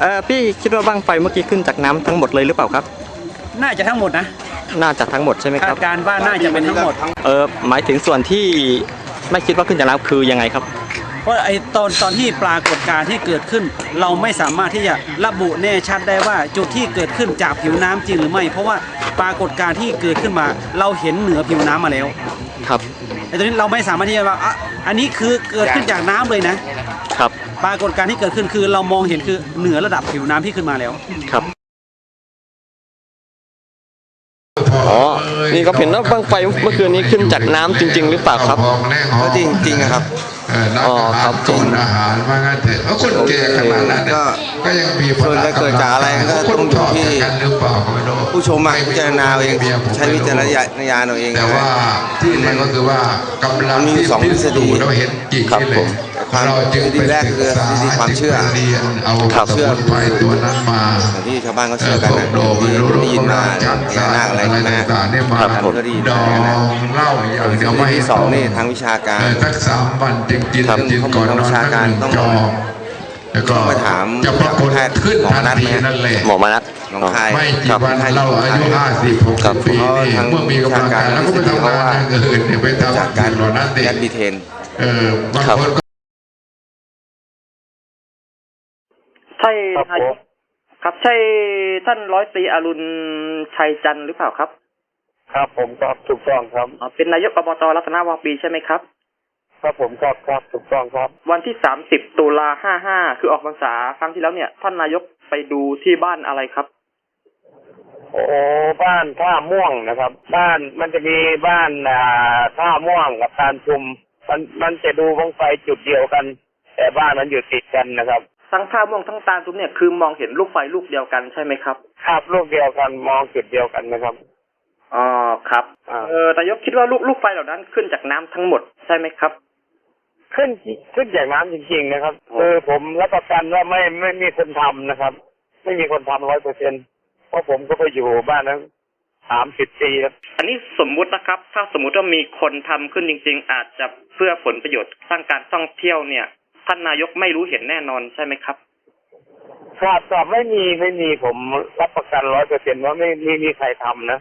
เออพี่คิดว่าบ้างไฟเมื่อกี้ขึ้นจากน้ำทั้งหมดเลยหรือเปล่าครับ น่าจะทั้งหมดนะ น่าจะทั้งหมดใช่ไหมคคารัดบการณ์ว่าน่าจะเป็นทั้งหมด เออหมายถึงส่วนที่ไม่คิดว่าขึ้นจากน้ำคือยังไงครับ เพราะไอ้ตอนตอนที่ปรากฏการณ์ที่เกิดขึ้น เราไม่สามารถที่จะระบุแน่ชัดได้ว่าจุดที่เกิดขึ้นจากผิวน้ำจริงหรือไม่ เพราะว่าปรากฏการณ์ที่เกิดขึ้นมา เราเห็นเหนือผิวน้ำมาแล้วครับไอ้ตรงนี้เราไม่สามารถที่จะว่าอะอันนี้คือเกิดขึ้นจากน้ำเลยนะครับ ปรากฏการณ์ที่เกิดขึ้นคือเรามองเห็นคือเหนือระดับผิวน้ำที่ขึ้นมาแล้วครับอ๋อ นี่ก็เห็นว่าบ้างไฟเมื่อคืนนี้ขึ้นจากน้ำจริง ๆ หรือเปล่าครับก็จริงจริงๆครับ อ๋อครับจนอาหารว่างั้นเถอะเอาคนแก่ขนาดนั้นก็ก็ยังมีส่วนจะเกิดจากอะไรก็ต้องอยู่ที่กันหรือเปล่าก็ไม่รู้ผู้ชมอะพิจารณาเอาเองใช้วิจารณญาณเอาเองแต่ว่าที่นี่ก็คือว่ากำลังมันมีที่สองทฤษฎีเราเห็นจริงครับนี่เลผยม ความเราจึงทฤษฎีแรกคือทฤษฎีความเชื่อจึงไปเรียนเอาครับสมุนไพรตัวนั้นมาอย่างที่ชาวบ้านเขาเชื่อกันนะโดมที่รู้ได้ยินมาจักพญานาคอะไรนะต่างๆเนี่ยมาครับผมก็ได้ยินดมาองนะเหล้าอย่างเดียวไม่ที่สองนี่ทางวิชาการเออสักสามวันจึงกินครับกินก่อนนอนข้อมูลทางวิชาการสัต้องหนึ่จอกแล้วก็ต้องไปถามจะปรากฏขึ้นหมอทันนัททีไหมนั่นแหละหมอมานัดหนองคายไม่กี่ครับวันเราอายุห้าสิบหกครัสิบบปีนี่ทางเมื่อมีกำลังการแล้วก็ไปทำงานอย่างอื่นเนี่ยไปจากทำการเหล่านั้นเองยัดบีเทนเออบางค รับคนก็ใช่นายกครับ ใช่ท่านร้อยตรีอรุณชัยจันทร์หรือเปล่าครับครับผมครับถูกต้องครับ อ๋อเป็นนายกอบตรัตนวาปีใช่ไหมครับ ครับผมครับครับถูกต้องครับ วันที่สามสิบตุลาห้าห้าคือออกพรรษาครั้งที่แล้วเนี่ย ท่านนายกไปดูที่บ้านอะไรครับ โอ้บ้านท่าม่วงนะครับ บ้านมันจะมีบ้านอ่าท่าม่วงกับตานชุม มันมันจะดูบังไฟจุดเดียวกัน แต่บ้านมันอยู่ติดกันนะครับ ทั้งท่าม่วงทั้งตาลตุ้มเนี่ยคือมองเห็นลูกไฟลูกเดียวกันใช่ไหมครับ ครับลูกเดียวกันมองจุดเดียวกันนะครับอ๋อครับอ่าเออนายกคิดว่าลูกลูกไฟเหล่านั้นขึ้นจากน้ำทั้งหมดใช่ไหมครับ ขึ้นขึ้นจากน้ำจริงๆนะครับโอ้คือผมรับประกันว่าไม่ไม่มีคนทำนะครับ ไม่มีคนทำร้อยเปอร์เซ็นเพราะผมก็ไปอยู่บ้านนั้นสามสิบปีแล้วอันนี้สมมุตินะครับ ถ้าสมมุติว่ามีคนทำขึ้นจริง ๆ อาจจะเพื่อผลประโยชน์สร้างการท่องเที่ยวเนี่ย ท่านนายกไม่รู้เห็นแน่นอนใช่ไหมครับครับครับไม่มีไม่มีผมรับประกันร้อยเปอร์เซ็นว่าไม่ไม่มีใครทำนะ